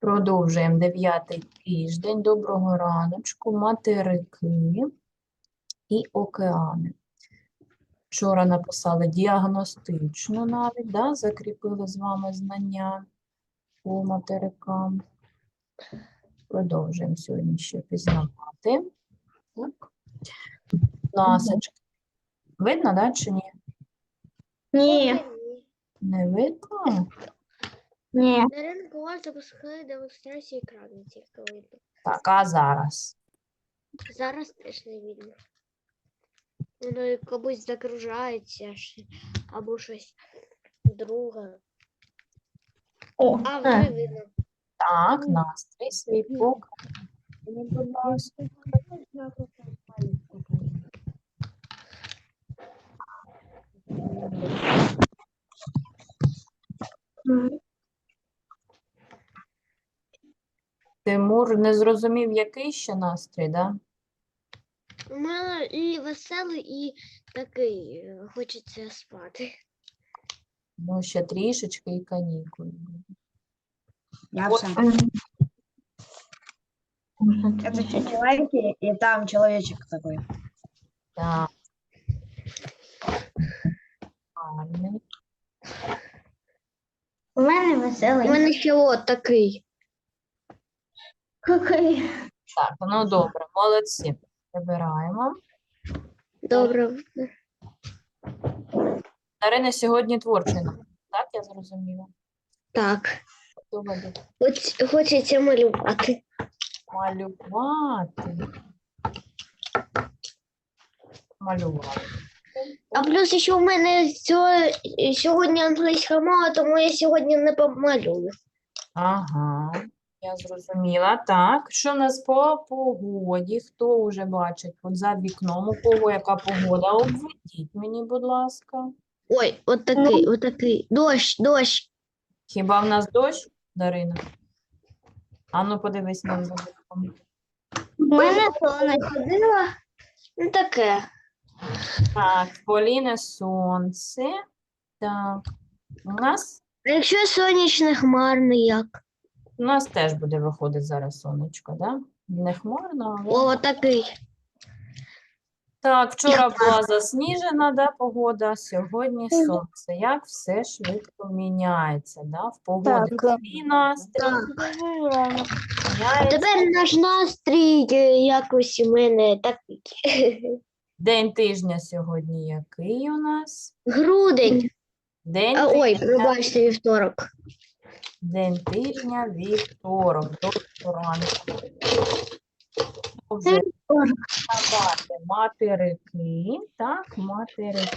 Продовжуємо дев'ятий тиждень. Доброго раночку. Материки і океани. Вчора написали діагностично навіть, да? закріпили з вами знання по материкам. Продовжуємо сьогодні ще пізнавати. Так. Ласочка. Видно, да, чи ні? Ні, Не видно? ні. Демонстрацію екрану, тільки видно. Так, а зараз? Зараз теж не видно. Воно як комусь загружається або щось друге. О, А, вже видно. Так, настрій свій покажи, будь ласка. Тимур не зрозумів, який ще настрій, да? У мене і веселий, і такий е, хочеться спати. Ну, ще трішечки і канікули. Я все. Можна Это и там человечек такой. Так. У мене веселий. У мене ще от такий. Какой? Так, ну добре, молодці. Прибираємо. Добре. Дарина сьогодні творчий настрій, так, я зрозуміла. Так. Хоч, хочеться малювати. малювати? Малювати. А плюс ще у мене сьо- сьогодні англійська мова, тому я сьогодні не помалюю. Ага, я зрозуміла. Так, що у нас по погоді? Хто вже бачить? От за вікном у кого яка погода? Обведіть мені, будь ласка. Ой, от такий, от такий. Дощ, дощ. Хіба в нас дощ, Дарина? Ану, подивись нам за вікном. У мене сонечко. Ходила. Ну таке. Так, в Поліни сонце. Так, у нас, А якщо сонячне хмарно як? у нас теж буде виходити зараз сонечко, да? Не хмарно, але... О, такий. Так, вчора була засніжена да, погода, сьогодні сонце. Як все швидко міняється, да? В погоди Так, свій настрій міняється. Тепер наш настрій е, якось у мене такий. День тижня сьогодні який у нас? Грудень. День А, ой, тижня, пробачте, вівторок. день тижня вівторок. Доброго ранку. Материки, так, материки.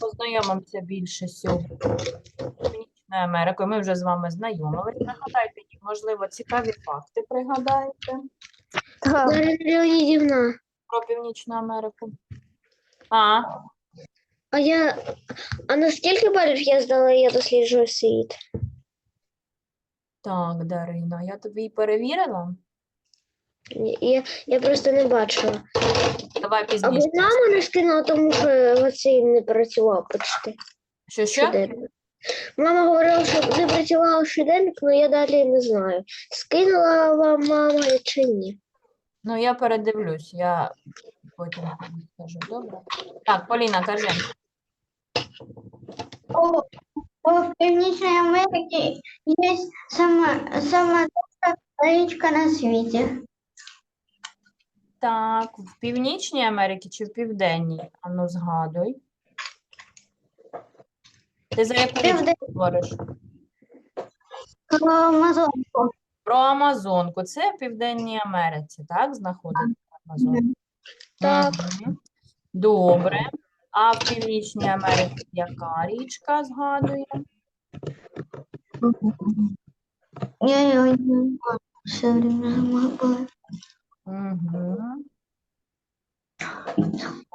Познайомимося більше сьогодні з Північною Америкою. Ми вже з вами знайомились. Пригадайте, можливо, цікаві факти пригадаєте Дарина Леонідівна, про Північну Америку. А, а я. А на скільки балів я здала, я досліджую світ? так, Дарина, я тобі перевірила. Ні, Я, я просто не бачила. Давай Або пізніше. мама не скинула, тому що оцей не працював почти. Що що? щоденник. Мама говорила, що не працював щоденник, але я далі не знаю. Скинула вам мама чи ні. Ну, я передивлюсь, я потім скажу. Добре. Так, Поліна, кажи. В Північній Америці є сама, сама довга річка на світі. Так, в Північній Америці чи в Південній? Ану, згадуй. Ти за яку річку говориш? Амазонку. Про Амазонку. Це в Південній Америці, так, знаходиться Амазонка? Так. Добре. А в Північній Америці яка річка згадує? Я його не. Все время. Угу.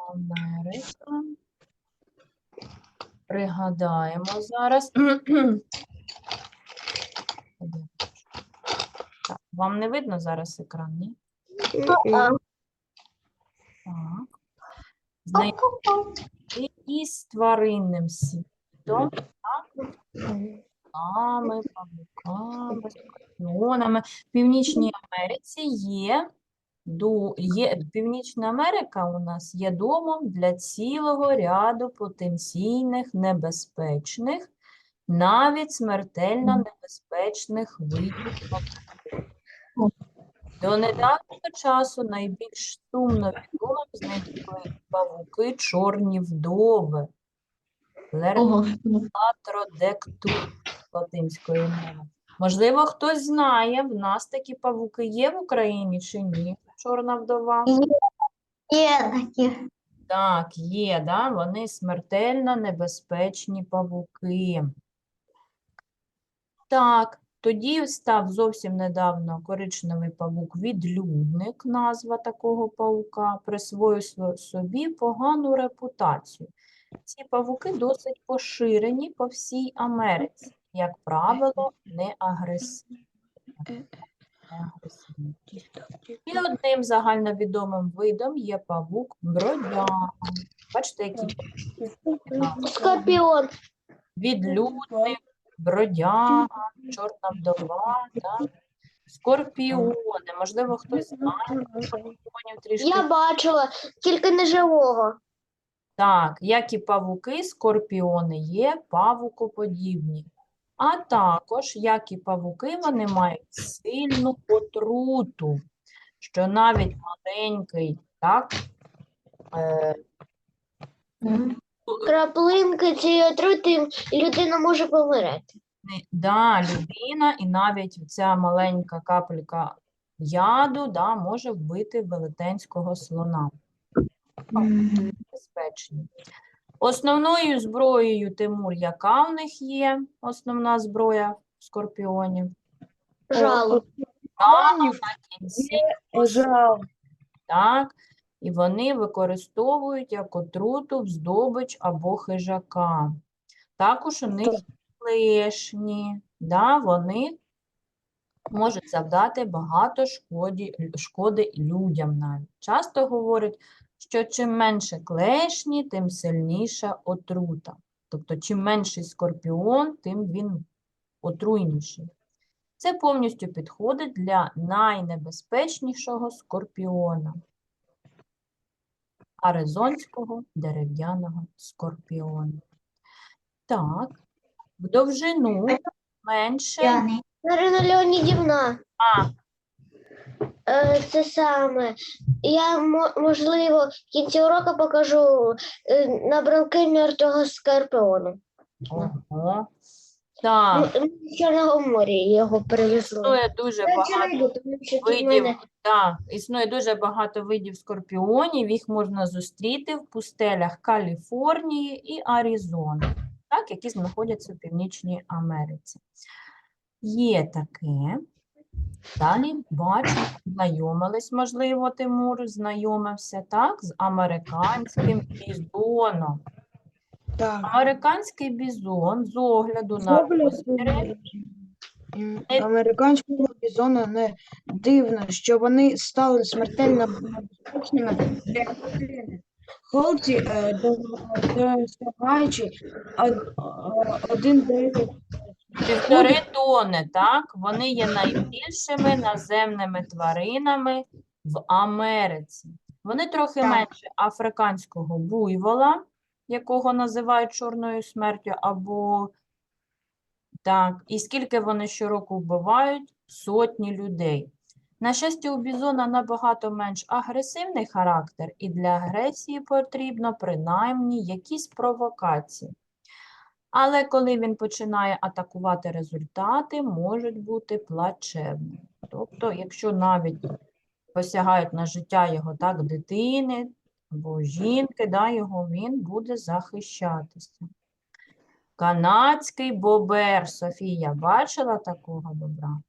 Америка. Пригадаємо зараз. Так, вам не видно зараз екран, ні? Так. знайомі із тваринним світом, павуками, павуками, скорпіонами. В Північній Америці є, є Північна Америка у нас є домом для цілого ряду потенційних небезпечних, навіть смертельно небезпечних видів. До недавнього часу найбільш сумно відомим з них були павуки чорні вдови. Ого. Латродектур латинської мови. Можливо, хтось знає, в нас такі павуки є в Україні чи ні? Чорна вдова? Є такі. Так, є, да? Вони смертельно небезпечні павуки. Так, тоді став зовсім недавно коричневий павук відлюдник, назва такого павука, присвоїв собі погану репутацію. Ці павуки досить поширені по всій Америці, як правило, не агресивні. І одним загальновідомим видом є павук бродяга. Бачите, назви? Скорпіон. відлюдник, бродяга, чорна вдова, так? скорпіони. Можливо, хтось знає скорпіонів трішки. Я бачила, тільки не живого. Так, як і павуки, скорпіони є павукоподібні. А також, як і павуки, вони мають сильну отруту, що навіть маленький, так, е, Краплинки цієї отрути і людина може померти. не- да, людина і навіть ця маленька капелька яду да, може вбити велетенського слона. Безпечні. Основною зброєю Тимур, яка в них є? Основна зброя скорпіонів. Жало. Та, на кінці Жал. так, і вони використовують як отруту в здобич або хижака. Також у них клешні, да, вони можуть завдати багато шкоді, шкоди людям навіть. Часто говорять, що чим менше клешні, тим сильніша отрута. Тобто, чим менший скорпіон, тим він отруйніший. Це повністю підходить для найнебезпечнішого скорпіона аризонського дерев'яного скорпіона. Так, в довжину менше. Марина Леонідівна, А, е, це саме. Я, можливо, в кінці уроку покажу е, набранки мертвого скорпіону. ого. Так, Ми з Чорного моря його привезли. існує дуже Я багато знайду, тому що тут в видів. мене Так, існує дуже багато видів скорпіонів. Їх можна зустріти в пустелях Каліфорнії і Аризони, так, які знаходяться в Північній Америці. Є таке. Далі бачимо, знайомились, можливо, Тимур знайомився, так, з американським бізоном. Так. Американський бізон з огляду на розміри Американського бізона не дивно, що вони стали смертельно небезпечними для людини. Холті, е, досягаючи один дев'ять Півтори тони, так? Вони є найбільшими наземними тваринами в Америці. Вони трохи менше африканського буйвола, якого називають чорною смертю, або так. І скільки вони щороку вбивають? Сотні людей. На щастя, у бізона набагато менш агресивний характер, і для агресії потрібно принаймні якісь провокації. Але коли він починає атакувати, результати можуть бути плачевними. Тобто, якщо навіть посягають на життя його так, дитини або жінки, да, його, він буде захищатися. Канадський бобер. Софія бачила такого бобра?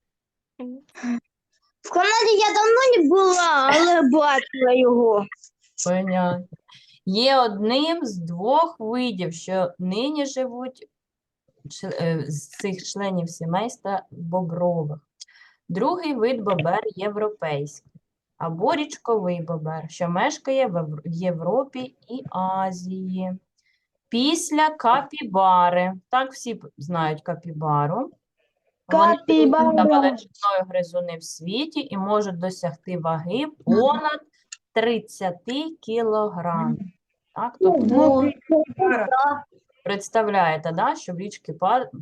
В Канаді я давно не була, але бачила його. Понятно. Є одним з двох видів, що нині живуть е, з цих членів сімейства бобрових. Другий вид бобер європейський. Або річковий бобер, що мешкає в Європі і Азії. Після капібари. Так, всі знають капібару. Вони Капібара. та величиною гризуни в світі і можуть досягти ваги понад 30 кілограм. Так, тобто Ну, представляєте, да, що в річці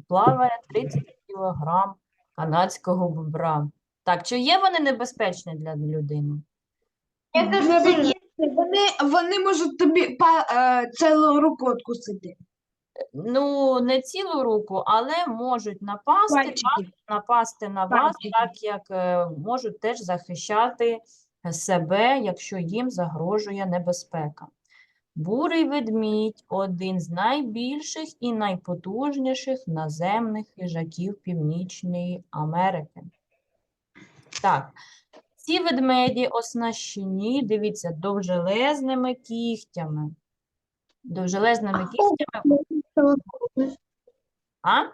плаває 30 кілограм канадського бобра. Так, чи є вони небезпечні для людини? Мне кажется, нет. Вони, вони можуть тобі па, е, цілу руку откусити. Ну, не цілу руку, але можуть напасти, Пальчики. вас- напасти на вас, Пальчики. так як е, можуть теж захищати себе, якщо їм загрожує небезпека. Бурий ведмідь один з найбільших і найпотужніших наземних хижаків Північної Америки. Так, ці ведмеді оснащені, дивіться, довжелезними кігтями. Довжелезними кігтями а?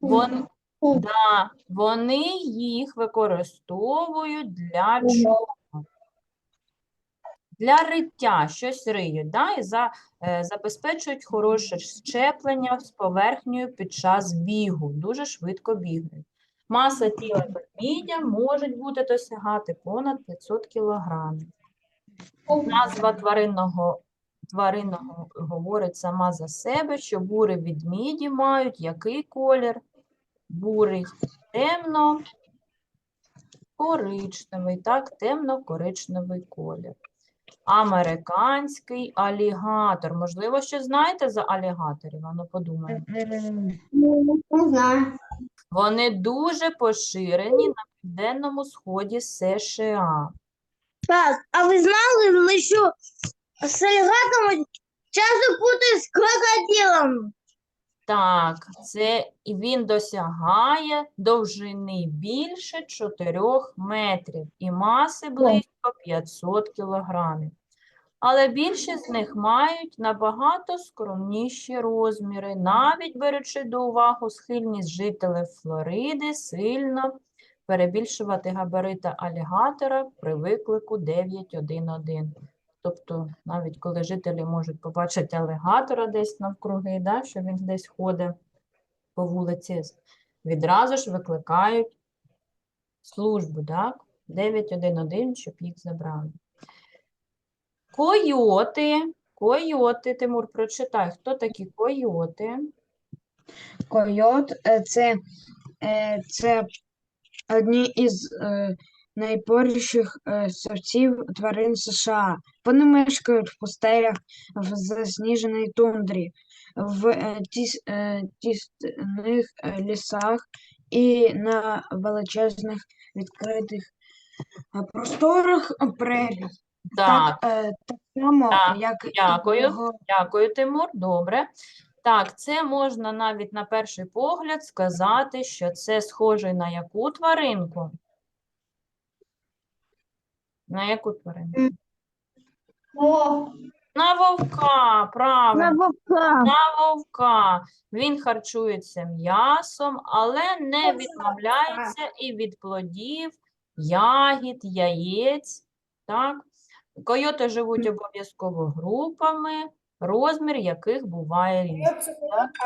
Вон, да, вони їх використовують для чого? Для риття щось риють, да, і за, е, забезпечують хороше щеплення з поверхнею під час бігу, дуже швидко бігають. Маса тіла ведмідя може бути досягати понад 500 кілограмів. Назва тваринного, тваринного говорить сама за себе, що бури ведміді мають який колір? Бурий темно коричневий, так, темно-коричневий колір. Американський алігатор. Можливо, що знаєте за алігаторів? Ану, подумаємо. Не знаю. Вони дуже поширені на південному сході США. Так, а ви знали, що з алігатором часто путають з крокодилом? Так, це він досягає довжини більше 4 метрів і маси близько 500 кілограмів. Але більшість з них мають набагато скромніші розміри, навіть беручи до уваги схильність жителів Флориди сильно перебільшувати габарити алігатора при виклику 911. Тобто, навіть коли жителі можуть побачити алігатора десь навкруги, да, що він десь ходить по вулиці, відразу ж викликають службу, так? 911, щоб їх забрали. Койоти. Койоти, Тимур, прочитай, хто такі койоти? Койот е, це, е, це одні із е, найпоріших е, тварин США. Вони мешкають в пустелях, в засніженій тундрі, в е, тіс, е, тісних лісах і на величезних відкритих просторах прерій. Так, Так, так само, Так, як дякую. його Дякую, Тимур. Добре. Так, це можна навіть на перший погляд сказати, що це схоже на яку тваринку? На яку тваринку? О, На вовка, правильно. вовка. На вовка. Він харчується м'ясом, але не відмовляється і від плодів, ягід, яєць. Так? Койоти живуть обов'язково групами, розмір яких буває різний.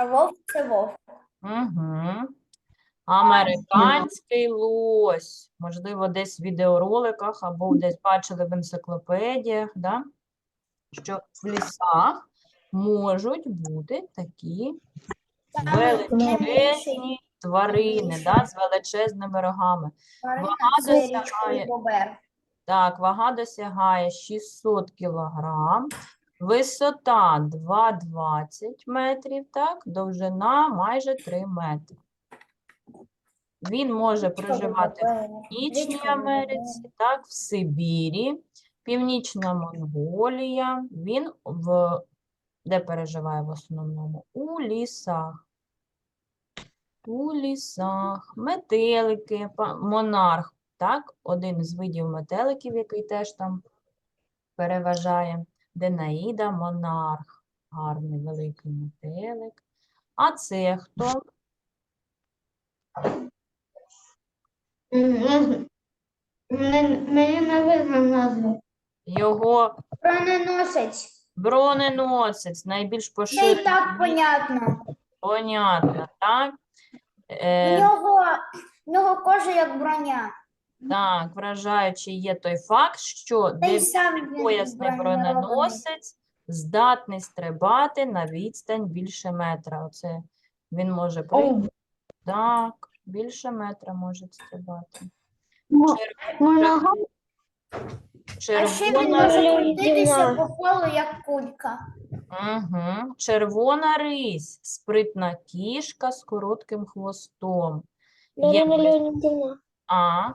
а вовк це вовк. Угу. Американський лось. Можливо, десь в відеороликах або десь бачили в енциклопедіях, да? що в лісах можуть бути такі величезні тварини да? з величезними рогами. Вага досягає, так, вага досягає 600 кілограм, висота 2,20 метрів, так, довжина майже 3 метри. Він може проживати в Північній Америці, так, в Сибірі, Північна Монголія. Він в де переживає в основному? У лісах. У лісах. Метелики, монарх, так, один з видів метеликів, який теж там переважає. Денаїда монарх. Гарний великий метелик. А це хто? Мені не видно назви. Його Броненосець. броненосець, найбільш Це і поширений. так понятно. Понятно, так? У Е, нього, в нього кожа як броня. так, вражаючий є той факт, що Та й сам він дев'ятипоясний броньований. броненосець здатний стрибати на відстань більше метра. Оце він може прийти. Так, більше метра може стрибати. Мо- Чер- А ще він може Червона крутитися по колу, як кулька. угу. Червона рись, спритна кішка з коротким хвостом. Є Марина близько- Леонідівна. А,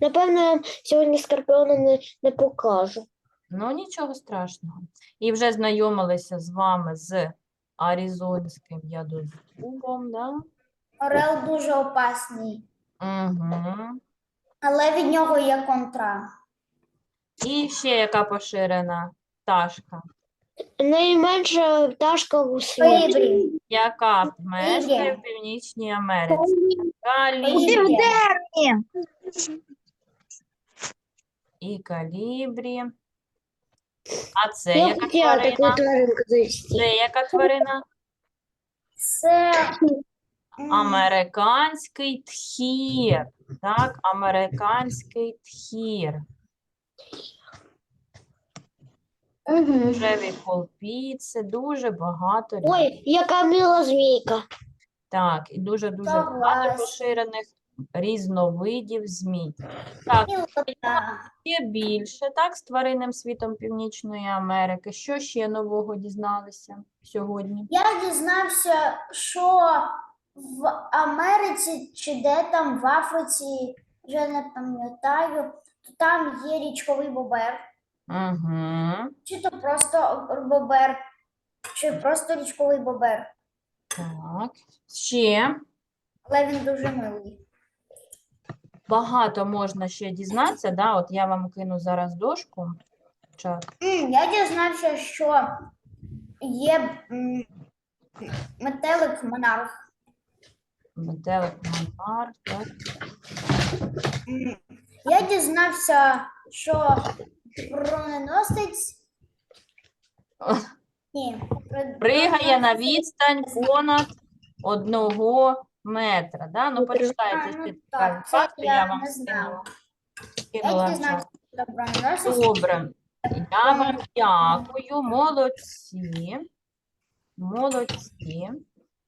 Напевно, я сьогодні скорпіона не, не покажу. ну нічого страшного. І вже знайомилися з вами з аризонським ядозубом, да? Орел дуже опасний, Угу. але від нього є контра. І ще яка поширена пташка, Найменша пташка у світі. Яка мешкає в Північній Америці. Калібрі. І калібрі. А це Я яка хотіла таку тварина? тваринку завести. Це яка тварина? Це Американський тхір. Так, американський тхір. Рожеві колпіци, дуже багато різних. Ой, яка мила змійка. Так, і дуже-дуже багато поширених різновидів змій. Так, є більше, так, з тваринним світом Північної Америки. Що ще нового дізналися сьогодні? Я дізнався, що в Америці чи де там в Африці, вже не пам'ятаю, то там є річковий бобер, Угу. чи то просто бобер, чи просто річковий бобер, Так, ще але він дуже милий. багато можна ще дізнатися. Да? От я вам кину зараз дошку. в чат. М, Я дізнався, що є м, метелик монарх. Метелик монарх, так. Я дізнався, що броненосець. Ні, про- Пригає на відстань понад одного метра. Да? Ну, почитайте ну так, це факти, я я вам не знала. скинула. Я Скинула дізнався, що броненосець. Добре. Я вам дякую, молодці. Молодці.